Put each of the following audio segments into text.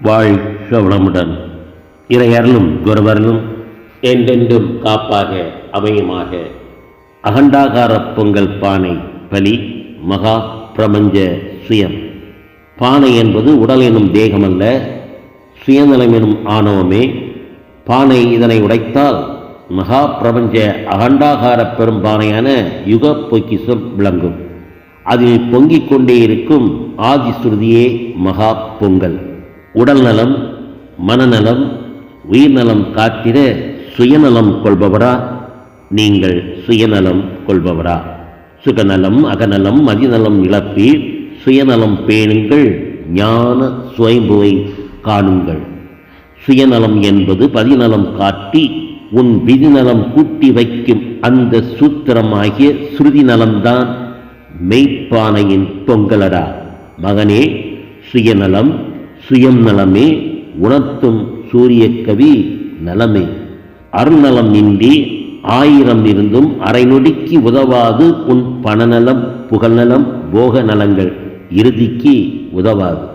வாழ்க வளமுடன். இறையருளும் குருவருளும் என்றென்றும் காப்பாக அமையுமாக. அகண்டாகார பொங்கல் பானை பலி மகா பிரபஞ்ச சுயம். பானை என்பது உடல் எனும் தேகமல்ல சுயநலம் எனும் ஆணவமே. பானை இதனை உடைத்தால் மகா பிரபஞ்ச அகண்டாகார பெரும் பானையான யுக பொக்கிசம் விளங்கும். அதில் பொங்கிக் கொண்டே இருக்கும் ஆதிஸ்ருதியே மகா பொங்கல். உடல் நலம் மனநலம் உயிர்நலம் காத்திட சுயநலம் கொள்பவரா? நீங்கள் சுயநலம் கொள்பவரா? சுகநலம் அகநலம் மதிநலம் இழப்பீர். சுயநலம் பேணுங்கள் ஞான சுயம்புவை காணுங்கள். சுயநலம் என்பது பதிநலம் காட்டி உன் விதிநலம் கூட்டி வைக்கும் அந்த சூத்திரமாகிய ஸ்ருதி நலம்தான் மெய்ப்பானையின் பொங்கலடா மகனே சுயநலம் சுயம் நலமே உணர்த்தும் சூரிய கவி நலமே. அருநலம் இன்றி ஆயிரம் இருந்தும் அரை நொடிக்கு உதவாது உன் பணநலம் புகழ்நலம் போக நலங்கள் இறுதிக்கு உதவாது.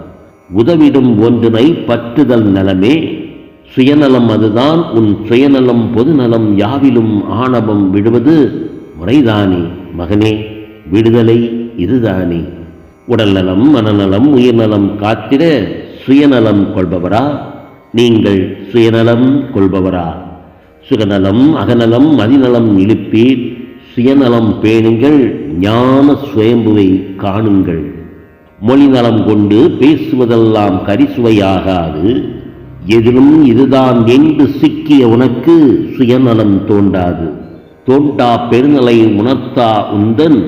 உதவிடும் ஒன்றினை பற்றுதல் நலமே. சுயநலம் அதுதான் உன் சுயநலம் பொதுநலம் யாவிலும் ஆணவம் விடுவது முறைதானே மகனே. விடுதலை இதுதானே. உடல் நலம் மனநலம் உயிர்நலம் காத்திட சுயநலம் கொள்பவரா? நீங்கள் சுயநலம் கொள்பவரா? சுகநலம் அகநலம் மதிநலம் இழுப்பீர். சுயநலம் பேணுங்கள் ஞான சுயம்புவை காணுங்கள். மொழி நலம் கொண்டு பேசுவதெல்லாம் கரிசுவையாகாது. எதிலும் இதுதான் என்று சிக்கிய உனக்கு சுயநலம் தோண்டாது தோண்டா பெருநலை உணர்த்தா உந்தன்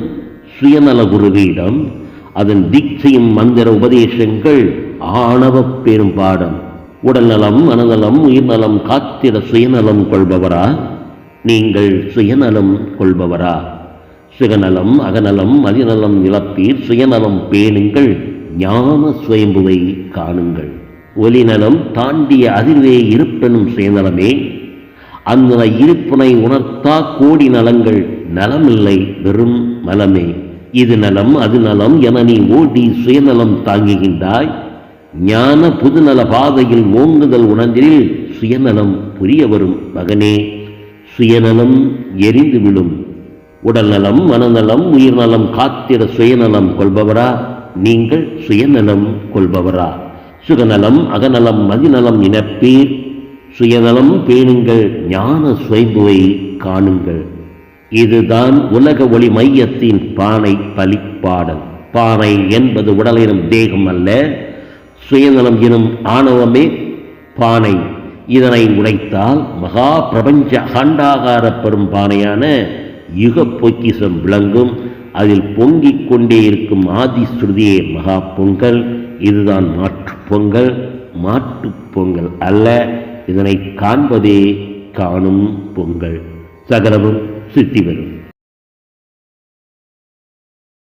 சுயநல குருவிடம். அதன் தீட்சையும் மந்திர உபதேசங்கள் ஆணவ பெரும் பாடம் உடல்நலம் மனநலம் உயிர்நலம் காத்திட சுயநலம் கொள்பவரா? நீங்கள் சுயநலம் கொள்பவரா? சுகநலம் அகநலம் மதிநலம் இழப்பீர். சுயநலம் பேணுங்கள் ஞான சுயம்புவை காணுங்கள். ஒலிநலம் தாண்டிய அதிர்வே இருப்பெனும் சுயநலமே. அந்த இருப்பினை உணர்த்தா கோடி நலங்கள் நலமில்லை வெறும் மலமே. இது நலம் அது நலம் என நீ ஓடி சுயநலம் தாங்குகின்றாய். ஞான புதுநல பாதையில் ஓங்குதல் உணர்ந்தில் சுயநலம் புரிய வரும் மகனே. சுயநலம் எரிந்து விழும். உடல்நலம் மனநலம் உயிர்நலம் காத்திட சுயநலம் கொள்பவரா? நீங்கள் சுயநலம் கொள்பவரா? சுகநலம் அகநலம் மதிநலம் இனப்பீர். சுயநலம் பேணுங்கள் ஞான சுயம்புவை காணுங்கள். இதுதான் உலக ஒளி மையத்தின் பானை பலிப்பாடல் பானை என்பது உடலினும் தேகம் அல்ல சுயநலம் எனும் ஆணவமே பானை. இதனை உடைத்தால் மகா பிரபஞ்ச அகண்டாகார பெரும் பானையான யுக பொக்கிசம் விளங்கும். அதில் பொங்கிக் கொண்டே இருக்கும் ஆதி ஸ்ருதியே மகா பொங்கல். இதுதான் மாற்று பொங்கல். மாட்டு பொங்கல் அல்ல இதனை காண்பதே காணும் பொங்கல். சகலமும் சித்தி வரும்